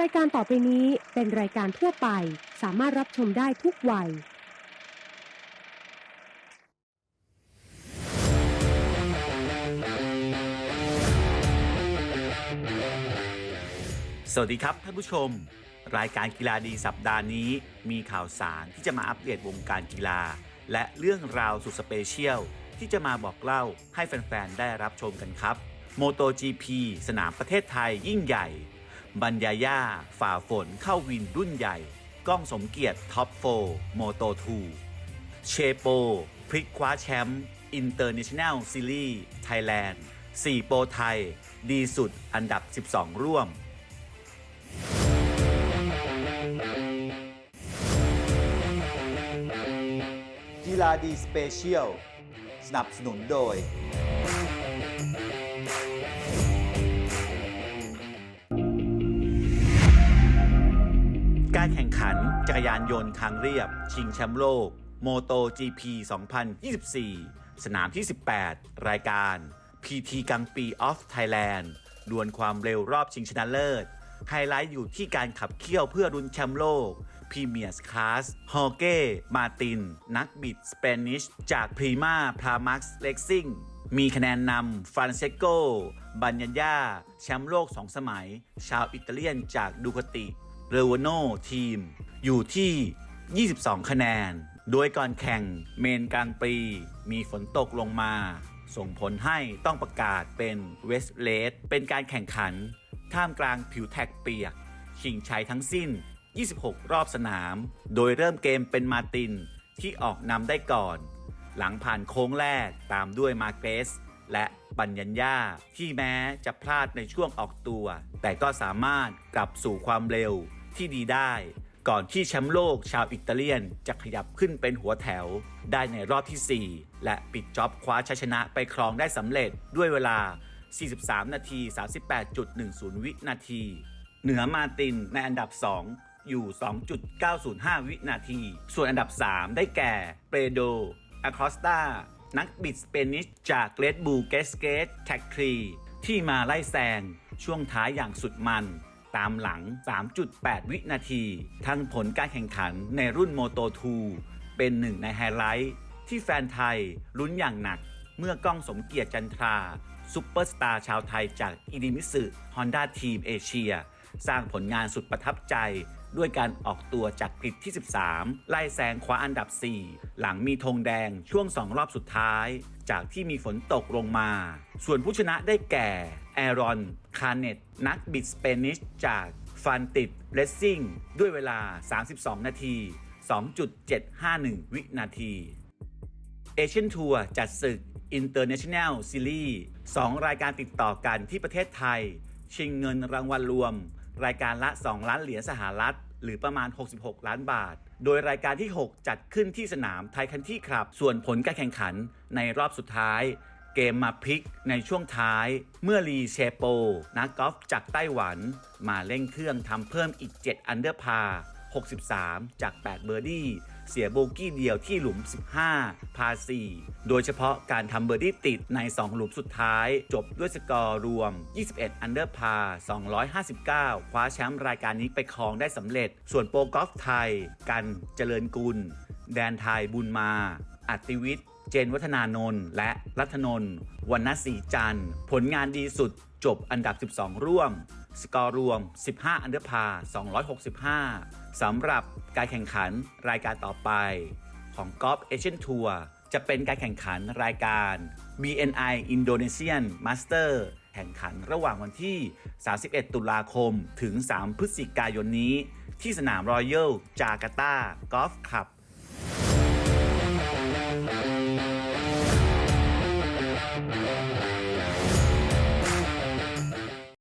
รายการต่อไปนี้เป็นรายการทั่วไป สามารถรับชมได้ทุกวัย สวัสดีครับท่านผู้ชม รายการกีฬาดีสัปดาห์นี้ มีข่าวสารที่จะมาอัปเดตวงการกีฬา และเรื่องราวสุดสเปเชียล ที่จะมาบอกเล่าให้แฟน ๆ ได้รับชมกันครับ MotoGP สนามประเทศไทยยิ่งใหญ่ บัญญาย่า ฝ่าฝนเข้าวินรุ่นใหญ่ ก้องสมเกียรติท็อป4 Moto 2เชโป พลิกคว้าแชมป์ International Series Thailand 4โปรไทย ดีสุดอันดับ 12 ร่วม กีฬาดีสเปเชียล สนับสนุนโดย การแข่งขันจักรยานยนต์ทางเรียบ ชิงแชมป์โลก โมโต GP 2024 สนามที่ 18 รายการ PT กังปีออฟไทยแลนด์ดวลความเร็วรอบชิงชนะเลิศ ไฮไลท์อยู่ที่การขับเคี่ยวเพื่อรุนแชมป์โลกพรีเมียร์สคลาสฮอเก้ มาติน นักบิด สเปนิช จากพรีมาพรามักซ์เล็กซิงมีคะแนนนำฟรานเซโก บัญญาญาแชมป์โลก 2 สมัย ชาวอิตาเลียนจากดูคติ เรวโนทีม อยู่ที่ 22 คะแนน โดยก่อนแข่งเมนกลางปี มีฝนตกลงมา ส่งผลให้ต้องประกาศเป็นเวสเลสเป็นการแข่งขัน ท่ามกลางผิวแท็กเปียก ชิงชัยทั้งสิ้น 26 รอบสนาม โดยเริ่มเกมเป็นมาตินที่ออกนำได้ก่อน หลังผ่านโค้งแรกตามด้วยมาเกรส และปัญญญญาที่แม้จะพลาดในช่วงออกตัว แต่ก็สามารถกลับสู่ความเร็วที่ดีได้ ก่อนที่แชมป์โลกชาวอิตาเลียนจะขยับขึ้นเป็นหัวแถว ได้ในรอบที่ 4 และปิดจ็อบคว้าชัยชนะไปครองได้สำเร็จด้วยเวลา 43 นาที 38.10 วินาที เหนือมาตินในอันดับ 2อยู่ 2.905 วินาที ส่วนอันดับ 3 ได้แก่ เปโดอาคอสตา นักบิดสเปนิชจากเ e ดบูเกสเกตแท็กทรีที่มาไล่แซงช่วงท้ายอย่างสุดมัน ตามหลัง 3.8 วินาที ทั้งผลการแข่งขันในรุ่นโมโต2เป็นหนึ่งในไฮไลท์ที่แฟนไทยลุ้นอย่างหนัก เมื่อก้องสมเกียรติจันทราซุปเปอร์สตาร์ชาวไทยจากอิดิมิสึฮอนด้าทีมเอเชีย สร้างผลงานสุดประทับใจ ด้วยการออกตัวจากกริดที่ 13 ไล่แซงคว้าอันดับ 4 หลังมีธงแดงช่วง 2 รอบสุดท้าย จากที่มีฝนตกลงมา ส่วนผู้ชนะได้แก่แอรอน คาร์เนตนักบิดสเปนิชจากฟันติดเลสซิ่งด้วยเวลา 32 นาที 2.751 วินาทีเอเชียนทัวร์จัดศึก International Series 2 รายการติดต่อกันที่ประเทศไทย ชิงเงินรางวัลรวม รายการละ 2 ล้านเหรียญสหรัฐ หรือประมาณ 66 ล้านบาท โดยรายการที่ 6 จัดขึ้นที่สนามไทยคันที่ครับ ส่วนผลการแข่งขันในรอบสุดท้าย เกมมาพลิกในช่วงท้าย เมื่อลีเชโป นักกอล์ฟจากไต้หวัน มาเล่งเครื่องทำเพิ่มอีก 7 อันเดอร์พา63 จาก 8 เบอร์ดี้ เสียโบกี้เดียวที่หลุม 15 พา 4 โดยเฉพาะการทำเบอร์ดี้ติดใน 2 หลุมสุดท้าย จบด้วยสกอร์รวม 21 อันเดอร์พา 259 คว้าแชมป์รายการนี้ไปครองได้สำเร็จ ส่วนโปรกอล์ฟไทย กันเจริญกุล แดนไทยบุญมา อัติวิทย์เจนวัฒนานนท์และรัตนนท์วรรณศรีจันทร์ผลงานดีสุดจบอันดับ 12 ร่วม สกอร์รวม 15 อันเดอร์พา265 สำหรับการแข่งขันรายการต่อไป ของกอล์ฟเอเชียนทัวร์จะเป็นการแข่งขันรายการ BNI Indonesian Master แข่งขันระหว่างวันที่ 31 ตุลาคม ถึง 3 พฤศจิกายนนี้ ที่สนามรอยัลจาการ์ตากอล์ฟคลับ